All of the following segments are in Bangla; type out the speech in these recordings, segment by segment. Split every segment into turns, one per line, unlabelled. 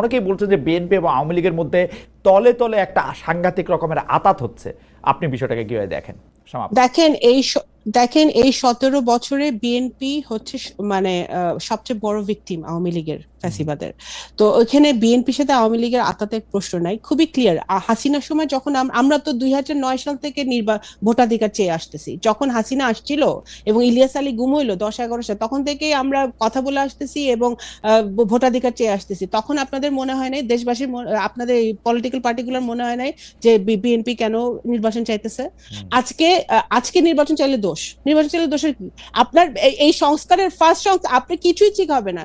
অনেকেই বলছেন যে বিএনপি এবং আওয়ামী লীগের মধ্যে তলে তলে একটা সাংঘাতিক রকমের আতাত হচ্ছে। আপনি বিষয়টাকে কীভাবে দেখেন?
দেখেন এই দেখেন এই সতেরো বছরে বিএনপি হচ্ছে মানে সবচেয়ে বড় ভিকটিম আওয়ামী লীগের। ফ্যাসিবাদের। তো ওইখানে বিএনপির সাথে আওয়ামী লীগের আতাতের প্রশ্ন নাই খুবই ক্লিয়ার হাসিনার সময় যখন আমরা তো দুই হাজার নয় সাল থেকে নির্বা ভোটাধিকার চেয়ে আসতেছি। যখন হাসিনা আসছিল এবং ইলিয়াস আলী গুম হইল দশ এগারো সাল তখন থেকেই আমরা কথা বলে আসতেছি এবং আহ, ভোটাধিকার চেয়ে আসতেছি। তখন আপনাদের মনে হয় নাই দেশবাসীর আপনাদের পলিটিক্যাল পার্টিকুলার মনে হয় নাই যে বিএনপি কেন নির্বাচন চাইতেছে? আজকে আজকে নির্বাচন চাইলে দোষ। নির্বাচন চাইলে দোষের কি? আপনার এই- এই সংস্কারের ফার্স্ট সংস্কার আপনি কিছুই ঠিক হবে না।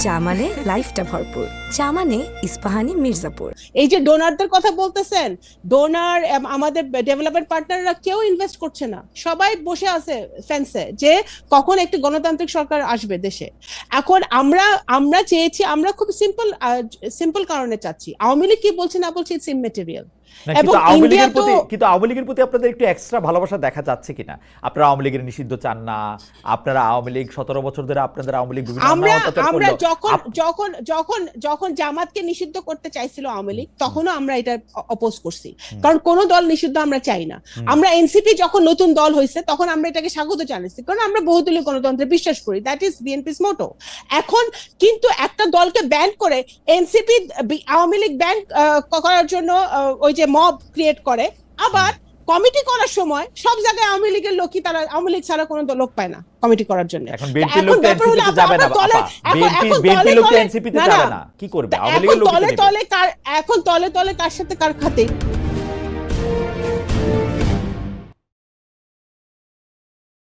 চা মানে লাইফটা ভরপুর। চা মানে ইস্পাহানি মির্জাপুর।
এই যে ডোনারদের কথা বলতেছেন, ডোনার আমাদের ডেভেলপমেন্ট পার্টনাররা কেউ ইনভেস্ট করছে না। সবাই বসে আছে ফেন্সে যে কখন একটি গণতান্ত্রিক সরকার আসবে দেশে। এখন আমরা আমরা চেয়েছি, আমরা খুব সিম্পল সিম্পল কারণে চাচ্ছি। আওয়ামী লীগ কি বলছে না বলছে ইটস ইমেটেরিয়াল
কিন্তু আওয়ামী লীগের প্রতি কিন্তু আওয়ামী লীগের প্রতি আপনাদের একটু এক্সট্রা ভালোবাসা দেখা যাচ্ছে কিনা? আপনারা আওয়ামী লীগের নিষিদ্ধ চান না আপনারা আওয়ামী লীগ সতেরো বছর ধরে আপনাদের আওয়ামী লীগ
আমরা আমরা যখন যখন যখন যখন জামাতকে নিষিদ্ধ করতে চাইছিল আওয়ামী লীগ তখনও আমরা এটা অপোজ করছি। কারণ কোন দল নিষিদ্ধ আমরা চাই না। আমরা এনসিপি যখন নতুন দল হয়েছে তখন আমরা এটাকে স্বাগত জানাচ্ছি কারণ আমরা বহুদলীয় গণতন্ত্রে বিশ্বাস করি। দ্যাট ইজ বিএনপিস মোটো এখন কিন্তু একটা দলকে ব্যান করে এনসিপি আওয়ামী লীগ ব্যান করার জন্য আহ, ওই যে মব ক্রিয়েট করে আবার কমিটি করার সময় সব জায়গায় আওয়ামী লীগের লোকই তারা আওয়ামী লীগ ছাড়া কোনো লোক পায় না কমিটি করার জন্য।
এখন বিএনপি লোক
ব্যাপার
যাবে না বিএনপি বিএনপি লোক
তো
এনসিপি তে যাবে।
না।
কি করবে? আওয়ামী লীগের লোক
তলে তলে কার এখন তলে তলে কার সাথে কার খাতে?